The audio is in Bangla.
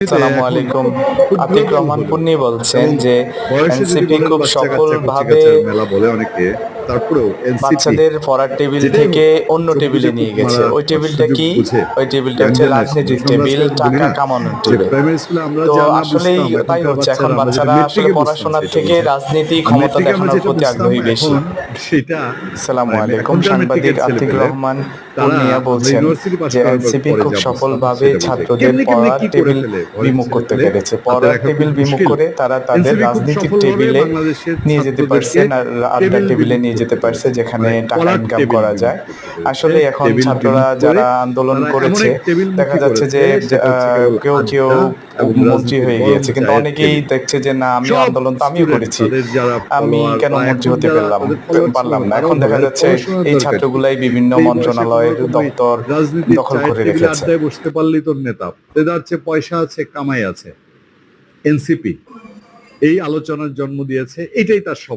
আসসালামু আলাইকুম আতিক রহমান পুন্নি বলছেন যে এনসিপি খুব সফলভাবে তারপরেও বাচ্চাদের পড়ার টেবিল থেকে অন্য টেবিলে নিয়ে গেছে। ওই টেবিলটা কি? ওই টেবিলটা হচ্ছে রাজনীতির টেবিল টাকা কামানোর টেবিল। তো বুঝতাম, তাই হচ্ছে এখন বাচ্চারা আসলে পড়াশোনার থেকে রাজনীতি ক্ষমতা দেখানোর প্রতি আগ্রহী বেশি। সেটা আসসালামু আলাইকুম সাংবাদিক আতিক রহমান পূর্ণিয়া বলছেন যে এনসিপি খুব সফলভাবে ছাত্রদের পড়ার টেবিল? বিমুখ করতে পেরেছে। পড়ার টেবিল বিমুখ করে তারা তাদের রাজনীতির টেবিলে নিয়ে যেতে পারছেন আর আড্ডা টেবিলে বিমুখ নিয়ে যেতে পারছে যেখানে মানে টাকা ইনকাম করা যায়। আসলে এখন ছাত্ররা যারা আন্দোলন করেছে দেখা যাচ্ছে যে আহ, কেবল কেউ কেউ মন্ত্রী হয়ে রাজনীতি গিয়েছে কিন্তু অনেকেই দেখছে যে না আমি আন্দোলন তো আমিও করেছি। আমি কেন মন্ত্রী হতে পারলাম? পারলাম না। এখন দেখা যাচ্ছে এই ছাত্রগুলাই বিভিন্ন মন্ত্রণালয়ের দপ্তর দখল করে রেখেছে। বসতে পারলেই তোর নেতা। এদের হচ্ছে পয়সা আছে কামাই আছে। এনসিপি এই আলোচনার জন্ম দিয়েছে এটাই তার সব